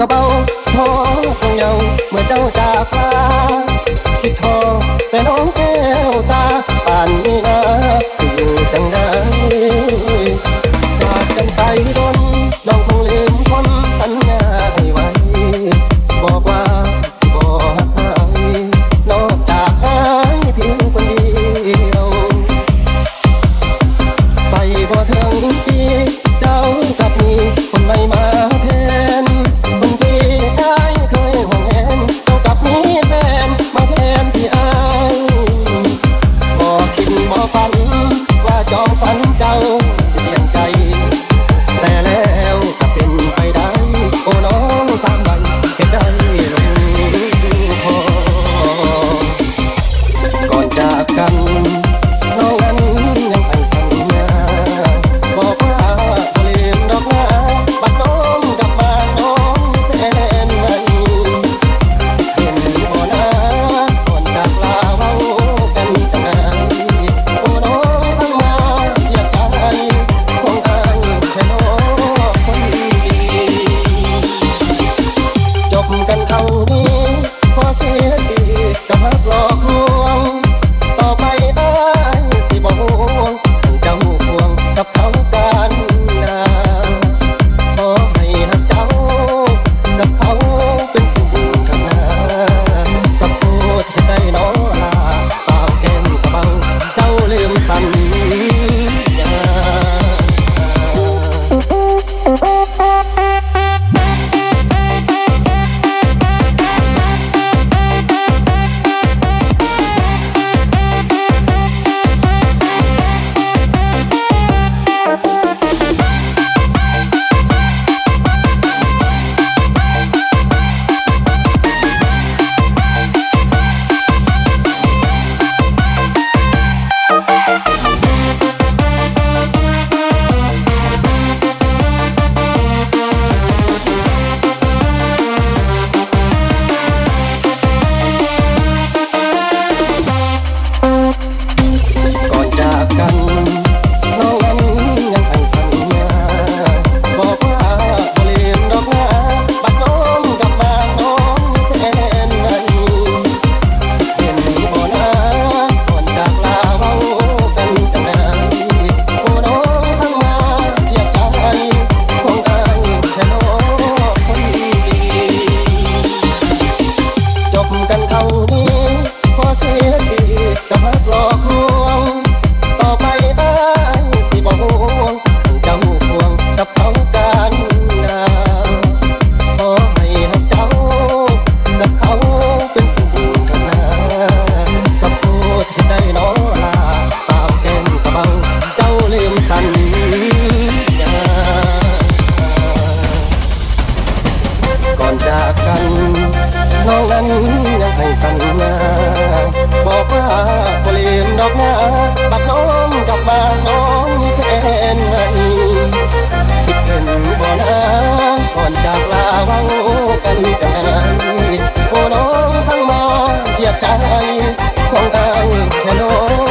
ก็เบาท้อคงเยาเมื่อเจ้าจากลาคิดท้อแต่น้องแก้วตาป่านนี้นะสู่จังได ให้สัญญาบอกว่าบลีมดอกนาบัดน้องกลับมาน้องมีแฟนใหม่คิดถึงบ่อนาก่อนจากลาวังกันจังไโอ้น้องสั่งมาเหยียบใจของอันแค่น้อง